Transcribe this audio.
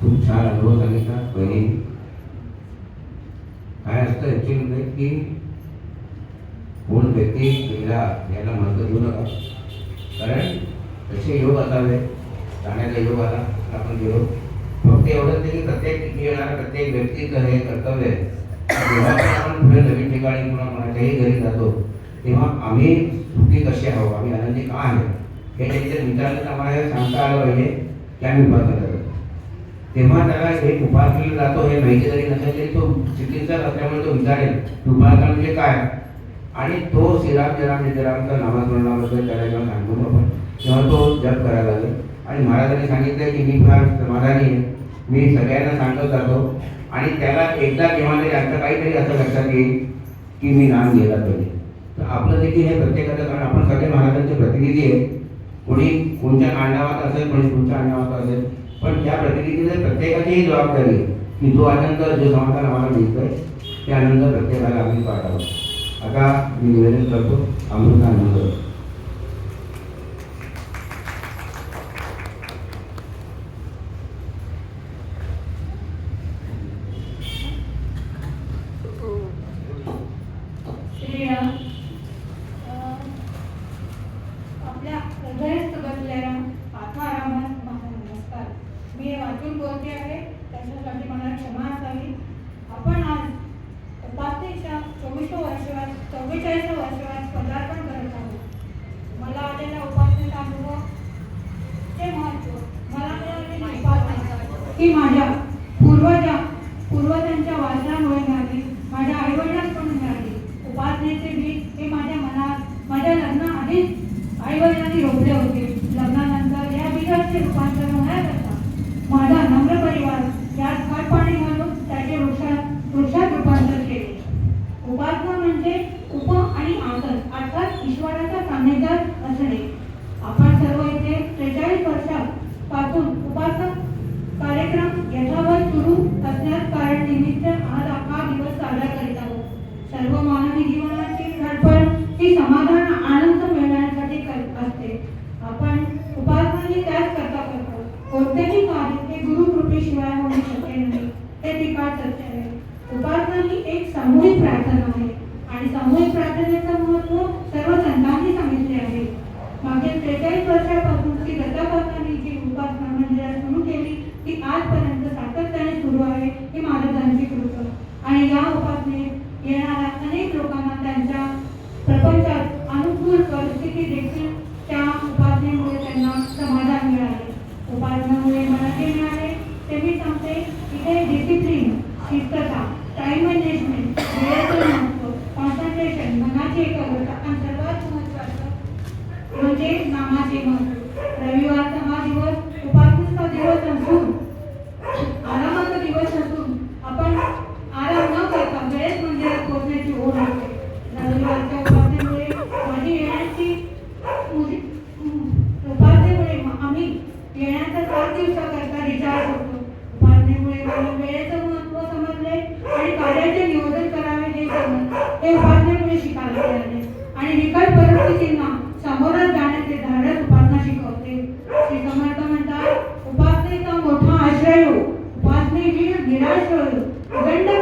खूप छान अनुभव सांगितला पहिली काय असतं ॲक्च्युली म्हणजे की कोण व्यक्ती गेला याला महत्त्व देऊ नका. कारण तसे योग असावे जाण्याचा योग आला आपण गेलो. फक्त एवढंच नाही की प्रत्येक येणार प्रत्येक व्यक्तीचं हे कर्तव्य आहे. जेव्हा आपण पुढे नवीन ठिकाणी पुन्हा कोणाच्याही घरी जातो तेव्हा आम्ही सुखी कसे आहोत? आम्ही आनंदी का आहे? हे त्यांच्या विचारात आम्हाला सांगता आलं पाहिजे. त्या आम्ही तेव्हा त्याला एक उपास केला जातो हे माहिती जरी नसेल तरी तो चिकित्सक असल्यामुळे तो विचारेल की उपासना म्हणजे काय? आणि तो श्रीराम जयराम निजरामचं नामस्मरणाबद्दल त्याला सांगतो आपण तेव्हा तो जप करायला लागेल. आणि महाराजांनी सांगितलं की मी फार समाधानी आहे. मी सगळ्यांना सांगत जातो. आणि त्याला एकदा केव्हा तरी आता काहीतरी असं लक्षात येईल की मी नाम गेला पाहिजे. तर आपलं देखील हे प्रत्येकाचं कारण आपण सगळे महाराजांचे प्रतिनिधी आहे कोणी कोणत्या आंडावात असेल कोणी कोणत्या आंडावात असेल. पण त्या प्रतिनिधीने प्रत्येकाची ही जबाबदारी की जो आनंद जो समाधान आम्हाला मिळतोय ते आनंद प्रत्येकाला आम्ही पाठावं आता मी निवेदन करतो अमृता आनंद चुकून हे बोलते आहे त्याच्यासाठी मला क्षमा असावी. आपण आज उपासनेच्या चोवीसव्या वर्षात चव्वेचाळीसव्या वर्षात पदार्पण करत आहोत. मला आलेला उपासनेचा अनुभव ते महत्त्व मला मिळालेली उपासना ही माझ्या पूर्वजा पूर्वजांच्या वाचनामुळे मिळाली माझ्या आईवडिलांकडून मिळाली. उपासनेचे बीज हे माझ्या मनात माझ्या लग्नाआधीच आईवडिलांनी रोखले होते. सान्निध्यात आपण सर्व इथे त्रेचाळीस वर्षापासून उपासना कार्यक्रम यथावत सुरू असण्यास कारण निमित्त आज हा दिवस साजरा करीत आहोत. सर्व मानवी जीवनाची धडपड ही समाधान आनंद मिळवण्यासाठी असते. आपण उपासना ही त्याच करता करतो. कोणतेही कार्य हे गुरु कृपेशिवाय होऊ शक्य नाही. हे तिकाट सत्य आहे. उपासना ही एक सामूहिक प्रार्थना आहे. आणि सामूहिक प्रार्थनेचा महत्त्व सर्व संतांनी सांगितले आहे मागील त्रेचाळीस वर्षापासून श्री दत्तापासांनी जी उपासना मंदिरात सुरू केली. ती आजपर्यंत सातत्याने सुरू आहे ही महाराजांची कृपा. आणि या उपासनेत येणाऱ्या अनेक लोकांना त्यांच्या प्रपंचात अनुकूल परिस्थिती देखील त्या उपासनेमुळे त्यांना समाधान मिळाले. उपासनामुळे मला जे मिळाले ते मी सांगते इथे डिसिप्लिन शिस्तता टाईम मॅनेजमेंट वेळेचं महत्त्व कॉन्सन्ट्रेशन मनाची एकाग्रता आणि सर्वात महत्त्वाचं म्हणजे नामाचे महत्त्व रविवारचा हा दिवस उपासनेचा दिवस असून आरामाचा दिवस असून आपण आराम न करता वेळेत मंदिरात पोहोचण्याची ओढ होते. रविवारच्या उपासनेमुळे माझी येण्याची उपासनेमुळे आम्ही येण्याचा सात दिवसाकरता रिचार्ज होतो उपासनेमुळे मला वेळेचं महत्त्व समजले आणि कार्याचे नियोजन करावे हे समज हे उपासनेमुळे शिकायला मिळाले. నిరాశ ఉగండా